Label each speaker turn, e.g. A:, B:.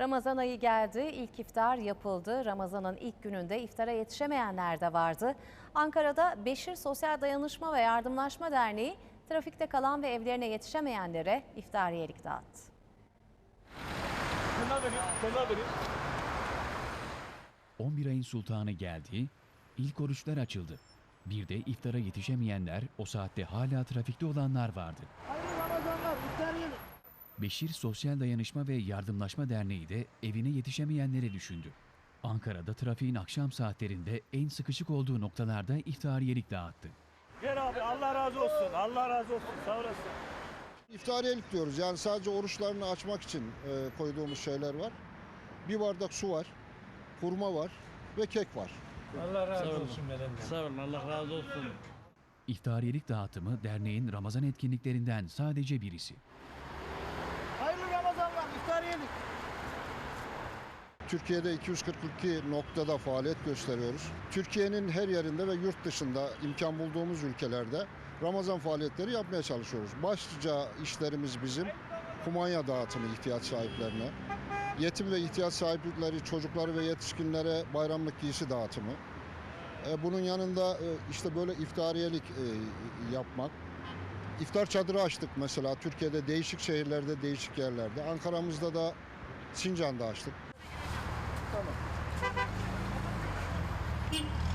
A: Ramazan ayı geldi, ilk iftar yapıldı. Ramazan'ın ilk gününde iftara yetişemeyenler de vardı. Ankara'da Beşir Sosyal Dayanışma ve Yardımlaşma Derneği trafikte kalan ve evlerine yetişemeyenlere iftariyelik dağıttı.
B: Kenara dönün, kenara dönün.
C: 11 ayın sultanı geldi, ilk oruçlar açıldı. Bir de iftara yetişemeyenler, o saatte hala trafikte olanlar vardı.
B: İftar yiyelim.
C: Beşir Sosyal Dayanışma ve Yardımlaşma Derneği de evine yetişemeyenleri düşündü. Ankara'da trafiğin akşam saatlerinde en sıkışık olduğu noktalarda iftariyelik dağıttı.
B: Gel abi, Allah razı olsun, Allah razı olsun, sağ olasın.
D: İftariyelik diyoruz. Yani sadece oruçlarını açmak için e, koyduğumuz şeyler var. Bir bardak su var, hurma var ve kek var.
B: Allah razı olsun benim.
E: Sağ olun Allah razı olsun.
C: İftariyelik dağıtımı derneğin Ramazan etkinliklerinden sadece birisi.
D: Türkiye'de 242 noktada faaliyet gösteriyoruz. Türkiye'nin her yerinde ve yurt dışında imkan bulduğumuz ülkelerde Ramazan faaliyetleri yapmaya çalışıyoruz. Başlıca işlerimiz bizim kumanya dağıtımı ihtiyaç sahiplerine, yetim ve ihtiyaç sahipleri çocukları ve yetişkinlere bayramlık giysi dağıtımı. E, Bunun yanında e, işte böyle iftariyelik e, yapmak. İftar çadırı açtık mesela Türkiye'de değişik şehirlerde, değişik yerlerde. Ankara'mızda da Sincan'da açtık. Beep.